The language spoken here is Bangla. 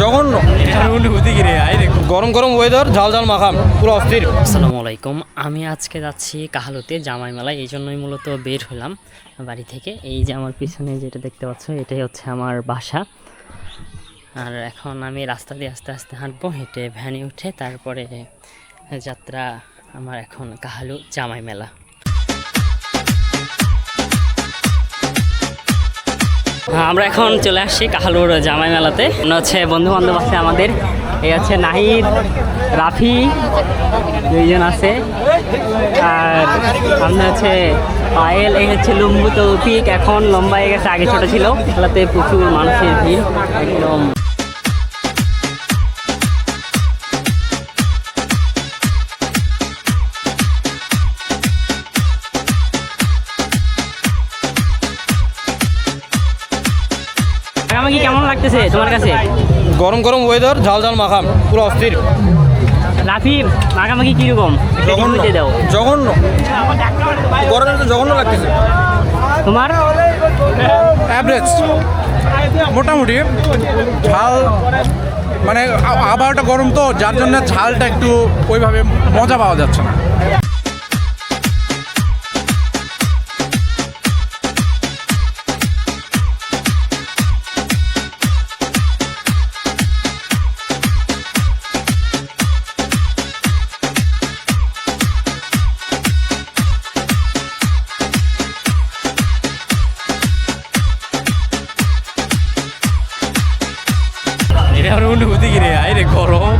জঘন্য। গরম গরম ওয়েদার ঝাল ঝাল মাখাম পুরো অস্থির। আসসালামু আলাইকুম। আমি আজকে যাচ্ছি কাহালুতে জামাই মেলায় এই জন্যই মূলত বের হলাম বাড়ি থেকে। এই যে আমার পিছনে যেটা দেখতে পাচ্ছ এটাই হচ্ছে আমার বাসা। আর এখন আমি রাস্তা দিয়ে আস্তে আস্তে হাঁটবো হেঁটে ভ্যানে উঠে তারপরে যাত্রা আমার এখন কাহালু জামাই মেলা। আমরা এখন চলে আসছি কাহালুর জামাই মেলাতে মনে হচ্ছে বন্ধু বান্ধব আছে আমাদের। এই হচ্ছে নাহিদ, রাফি, দুইজন আছে। আর সামনে হচ্ছে পায়েল, এই হচ্ছে লম্বু তৌফিক। এখন লম্বা হয়ে গেছে, আগে ছোট ছিল। খেলাতে প্রচুর মানুষের ভিড়, একদম। আমাকে কেমন লাগতেছে তোমার কাছে? গরম গরম ওয়েদার ঝাল ঝাল মাখাম পুরো অস্থির। রাফি মাখামাখি কীরকম? দাও। জঘন্য। গরমে তো জঘন্য লাগতেছে। তোমার? অ্যাভারেজ মোটামুটি। ঝাল মানে আবহাওয়াটা গরম তো যার জন্য ঝালটা একটু ওইভাবে মজা পাওয়া যাচ্ছে না। আমার অনুভূতি কিরে আই রে গরম।